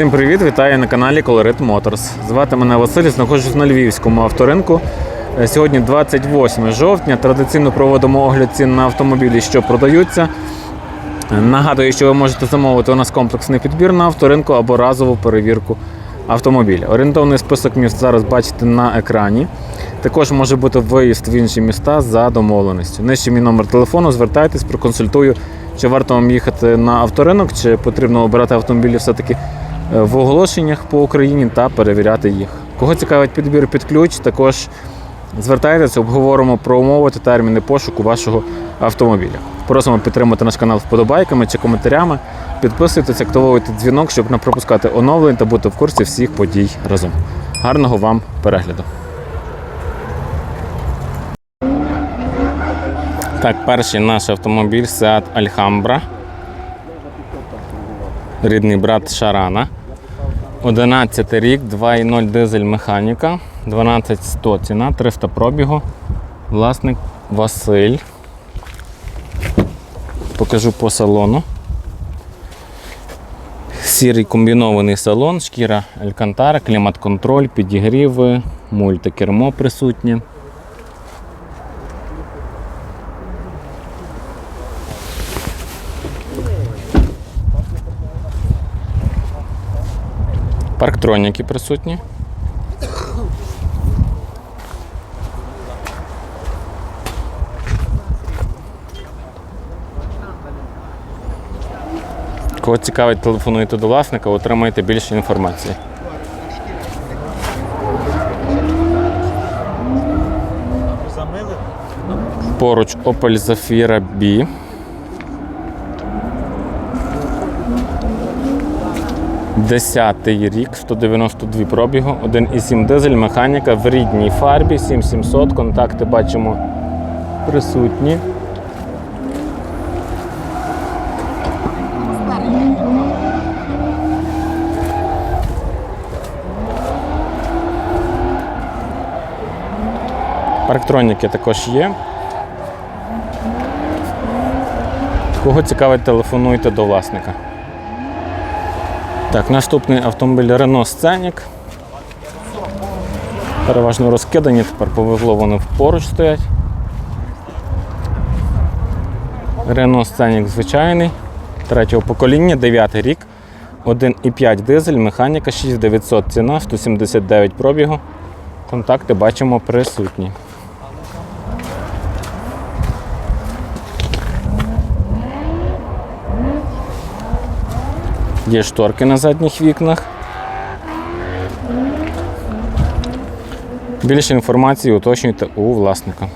Всім привіт! Вітаю на каналі Colorit Motors. Звати мене Василь, знаходжусь на Львівському авторинку. Е, Сьогодні 28 жовтня. Традиційно проводимо огляд цін на автомобілі, що продаються. Нагадую, що ви можете замовити у нас комплексний підбір на авторинку або разову перевірку автомобіля. Орієнтовний список міст зараз бачите на екрані. Також може бути виїзд в інші міста за домовленістю. Нижче мій номер телефону, звертайтесь, проконсультую, чи варто вам їхати на авторинок, чи потрібно обирати автомобілі все-таки в оголошеннях по Україні та перевіряти їх. Кого цікавить підбір під ключ, також звертайтеся, обговоримо про умови та терміни пошуку вашого автомобіля. Просимо підтримати наш канал вподобайками чи коментарями. Підписуйтесь, активуйте дзвінок, щоб не пропускати оновлень та бути в курсі всіх подій разом. Гарного вам перегляду! Так, перший наш автомобіль Seat Alhambra. Рідний брат Шарана. 11 рік, 2.0 дизель механіка, 12100 ціна, 300 пробігу. Власник Василь. Покажу по салону. Сірий комбінований салон, шкіра Алькантара, клімат-контроль, підігріви, мультикермо присутнє. Парктроніки присутні. Кого цікавить, телефонуйте до власника, отримаєте більше інформації. Поруч Opel Zafira B. Десятий рік, 192 пробігу, 1,7 дизель, механіка в рідній фарбі, 7700, контакти бачимо присутні. Парктроніки також є. Кого цікавить, телефонуйте до власника. Так, наступний автомобіль Renault Scenic. Переважно розкидані, тепер повезло вони поруч стоять. Renault Scenic звичайний, третього покоління, 9 рік, 1,5 дизель, механіка 6900 ціна, 179 пробігу. Контакти бачимо присутні. Є шторки на задніх вікнах. Більше інформації уточнюйте у власника.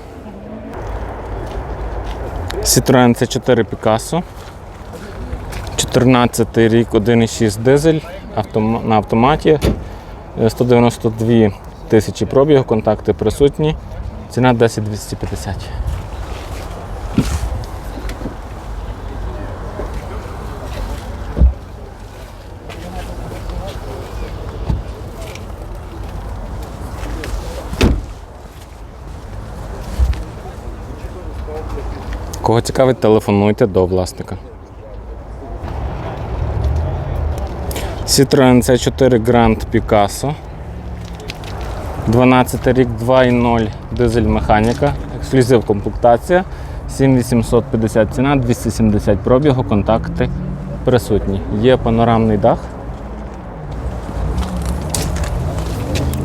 Citroen C4 Picasso. 14 рік, 1,6 дизель на автоматі. Е, 192 тисячі пробігу, контакти присутні. Ціна 10 250. Кого цікавить, телефонуйте до власника. Citroen C4 Grand Picasso. 12 рік 2.0 дизель механіка, ексклюзив комплектація, 7850 ціна, 270 пробігу, контакти присутні. Є панорамний дах.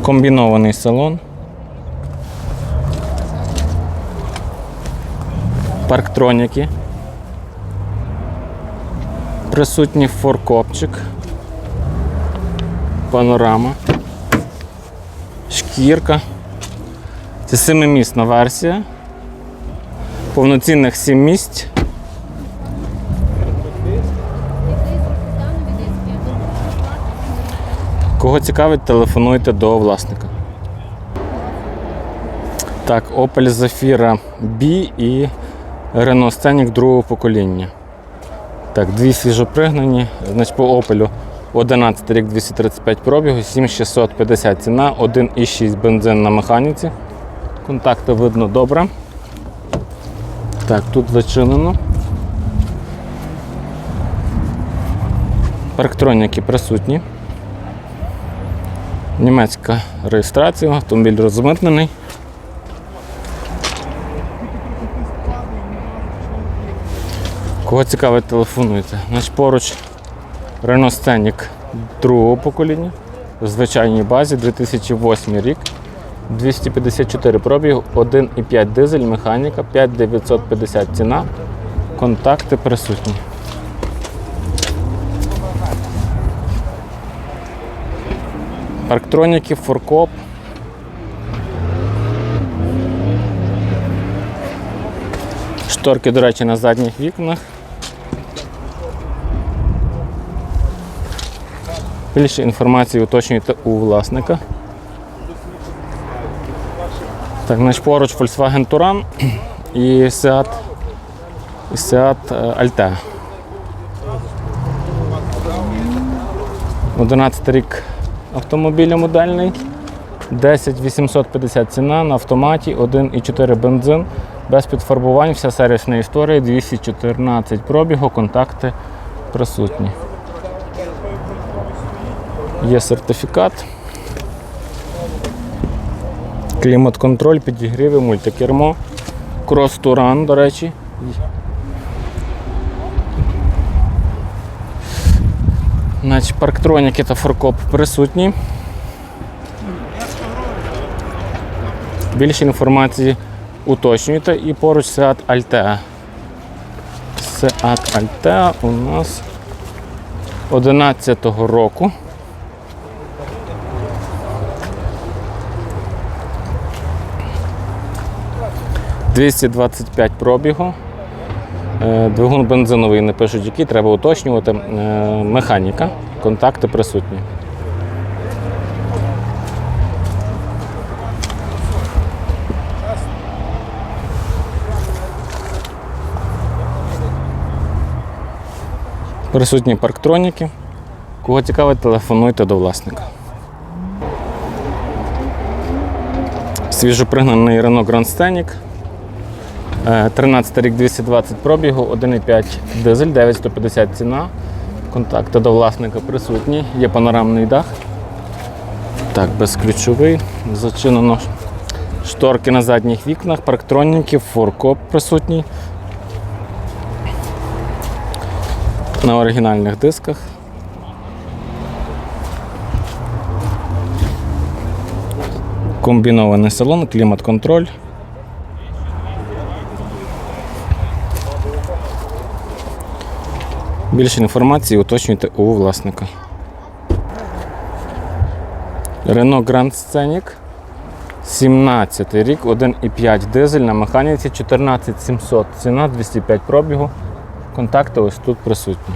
Комбінований салон. Парктроніки. Присутній форкопчик. Панорама. Шкірка. Це семимісна версія. Повноцінних сім місць. Кого цікавить, телефонуйте до власника. Так, Opel Zafira B і Renault Scenic другого покоління. Так, дві свіжопригнані. Значить, по Opel 11 рік 235 пробігу, 7650 ціна, 1,6 бензин на механіці. Контакти видно добре. Так, тут зачинено. Парктроніки присутні. Німецька реєстрація, автомобіль розмитнений. Кого цікавить, телефонуйте. Значить, поруч Renault Scenic другого покоління в звичайній базі 2008 рік. 254 пробіг, 1,5 дизель, механіка, 5950 ціна. Контакти присутні. Парктроніки, форкоп. Шторки, до речі, на задніх вікнах. Більше інформації уточнюйте у власника. Так, значить, поруч Volkswagen Touran і Seat, і Seat е, Altea. 11 рік автомобіля модельний. 10 850 ціна на автоматі, 1,4 бензин, без підфарбувань, вся сервісна історія, 214 пробігу, контакти присутні. Є сертифікат. Клімат-контроль, підігріви, мультикермо. Крос Туран, до речі. Значить, парктроніки та форкоп присутні. Більше інформації уточнюйте і поруч Seat Altea. Seat Altea у нас 11-го року. «225 пробігу. Е, Двигун бензиновий не пишуть, який треба уточнювати. Е, Механіка, контакти присутні. Присутні парктроніки. Кого цікавить, телефонуйте до власника. Свіжопригнаний Renault Grand Scenic. Е, 13 рік 220 пробігу, 1,5 дизель, 9150 ціна. Контакти до власника присутні, є панорамний дах. Так, безключовий, зачинено. Шторки на задніх вікнах, парктроніки, форкоп присутній. На оригінальних дисках. Комбінований салон, клімат-контроль. Більше інформації уточнюйте у власника. Renault Grand Scenic. 17 рік, 1,5 дизель на механіці 14700. Ціна 205 пробігу. Контакти ось тут присутні.